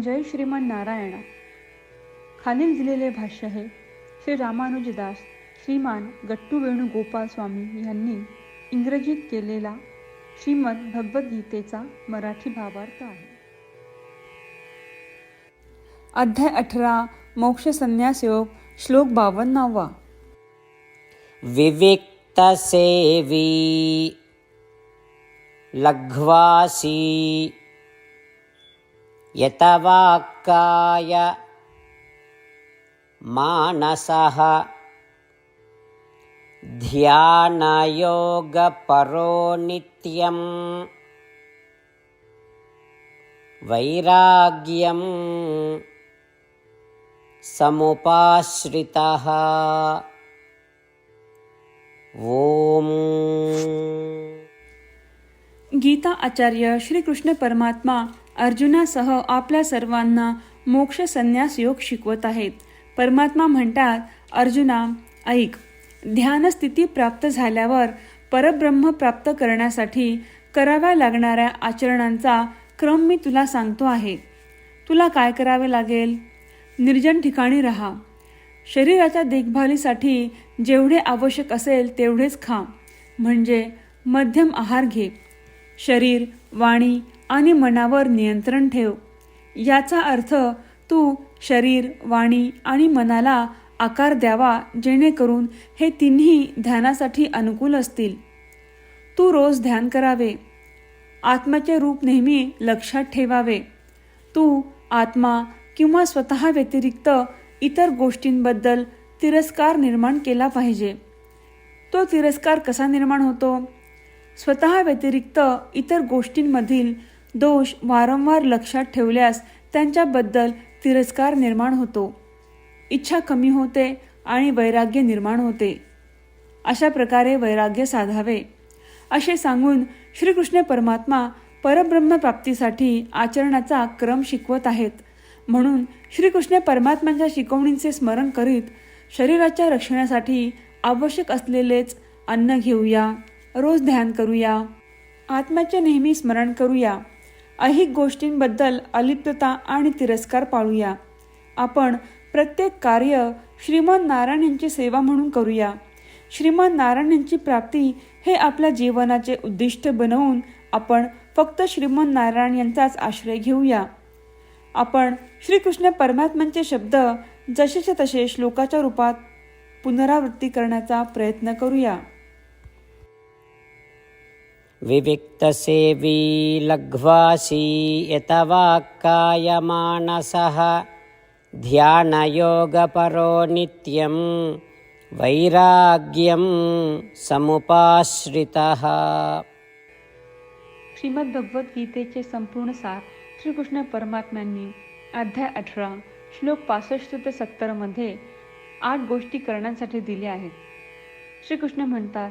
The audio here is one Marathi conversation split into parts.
जय श्रीमान नारायणा. खालील दिलेले भाष्य हे श्री रामानुजदास श्रीमान गट्टू वेणुगोपाल स्वामी यांनी इंग्रजीत केलेला श्रीमद भगवद्गीतेचा मराठी भावार्थ आहे. अध्याय अठरा मोक्ष संन्यास योग श्लोक बावन्नावा. विविक्तसेवी लघ्वासी यतवाक्काय मानसः ध्यानयोगपरो नित्यं वैराग्यं समुपाश्रितः। ॐ गीता आचार्य श्रीकृष्ण परमात्मा अर्जुनासह आपल्या सर्वांना मोक्ष संन्यास योग शिकवत आहेत. परमात्मा म्हणतात अर्जुना ऐक ध्यानस्थिती प्राप्त झाल्यावर परब्रह्म प्राप्त करण्यासाठी कराव्या लागणाऱ्या आचरणांचा क्रम मी तुला सांगतो आहे. तुला काय करावे लागेल? निर्जन ठिकाणी राहा. शरीराच्या देखभालीसाठी जेवढे आवश्यक असेल तेवढेच खा. म्हणजे मध्यम आहार घे. शरीर वाणी आणि मनावर नियंत्रण ठेव. याचा अर्थ तू शरीर वाणी आणि मनाला आकार द्यावा जेणेकरून हे तिन्ही ध्यानासाठी अनुकूल असतील. तू रोज ध्यान करावे. आत्म्याचे रूप नेहमी लक्षात ठेवावे. तू आत्मा किंवा स्वतः व्यतिरिक्त इतर गोष्टींबद्दल तिरस्कार निर्माण केला पाहिजे. तो तिरस्कार कसा निर्माण होतो? स्वतः व्यतिरिक्त इतर गोष्टींमधील दोष वारंवार लक्षात ठेवल्यास त्यांच्याबद्दल तिरस्कार निर्माण होतो. इच्छा कमी होते आणि वैराग्य निर्माण होते. अशा प्रकारे वैराग्य साधावे. असे सांगून श्रीकृष्ण परमात्मा परब्रह्म प्राप्तीसाठी आचरणाचा क्रम शिकवत आहेत. म्हणून श्रीकृष्ण परमात्म्यांच्या शिकवणींचे स्मरण करीत शरीराच्या रक्षणासाठी आवश्यक असलेलेच अन्न घेऊया रोज ध्यान करूया आत्म्याचे नेहमी स्मरण करूया. ऐहिक गोष्टींबद्दल अलिप्तता आणि तिरस्कार पाळूया. आपण प्रत्येक कार्य श्रीमान नारायण यांची सेवा म्हणून करूया. श्रीमान नारायण यांची प्राप्ती हे आपल्या जीवनाचे उद्दिष्ट बनवून आपण फक्त श्रीमान नारायण यांचाच आश्रय घेऊया. आपण श्रीकृष्ण परमात्म्यांचे शब्द जसेच्या तसे श्लोकाच्या रूपात पुनरावृत्ती करण्याचा प्रयत्न करूया. विविक्तसेवी लघ्वासी यतवाक्कायमानसः। ध्यानयोगपरो नित्यं वैराग्यं समुपाश्रितः। श्रीमद्भगवद्गीतेचे संपूर्ण सार श्रीकृष्ण परमात्म्यांनी अध्याय अठरा श्लोक पासष्ट ते सत्तरमध्ये आठ गोष्टी करण्यासाठी दिल्या आहेत. श्रीकृष्ण म्हणतात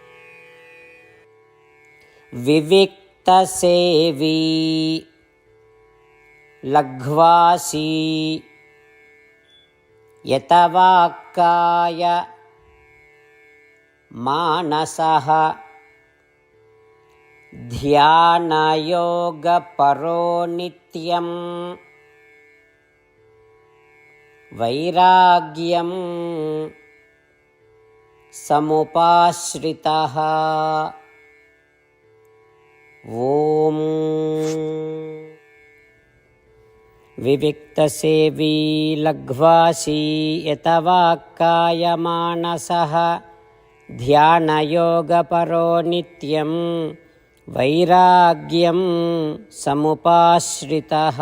विविक्तसेवी लघ्वासी यतवाक्काय मानसः ध्यानयोगपरो नित्यं वैराग्यं समुपाश्रितः ॐ विविक्तसेवी लघ्वासी यतवाक्कायमानसः ध्यानयोगपरो नित्यं वैराग्यं समुपाश्रितः